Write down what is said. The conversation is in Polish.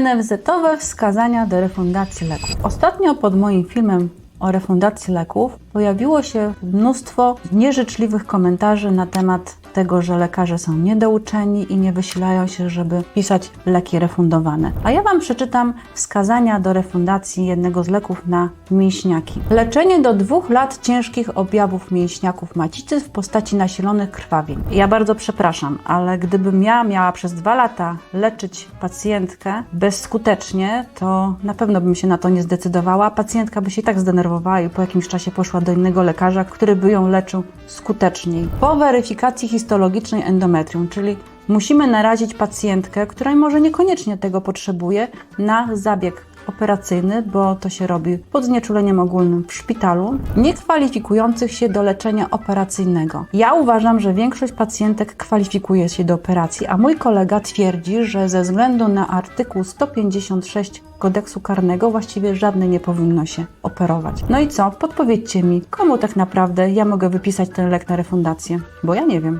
NFZ-owe wskazania do refundacji leków. Ostatnio pod moim filmem o refundacji leków pojawiło się mnóstwo nieżyczliwych komentarzy na temat tego, że lekarze są niedouczeni i nie wysilają się, żeby pisać leki refundowane. A ja Wam przeczytam wskazania do refundacji jednego z leków na mięśniaki. Leczenie do dwóch lat ciężkich objawów mięśniaków macicy w postaci nasilonych krwawień. Ja bardzo przepraszam, ale gdybym ja miała przez dwa lata leczyć pacjentkę bezskutecznie, to na pewno bym się na to nie zdecydowała. Pacjentka by się i tak zdenerwowała i po jakimś czasie poszła do innego lekarza, który by ją leczył skuteczniej. Po weryfikacji histologicznej endometrium, czyli musimy narazić pacjentkę, która może niekoniecznie tego potrzebuje, na zabieg operacyjny, bo to się robi pod znieczuleniem ogólnym w szpitalu, nie kwalifikujących się do leczenia operacyjnego. Ja uważam, że większość pacjentek kwalifikuje się do operacji, a mój kolega twierdzi, że ze względu na artykuł 156 kodeksu karnego właściwie żadnej nie powinno się operować. No i co? Podpowiedzcie mi, komu tak naprawdę ja mogę wypisać ten lek na refundację, bo ja nie wiem.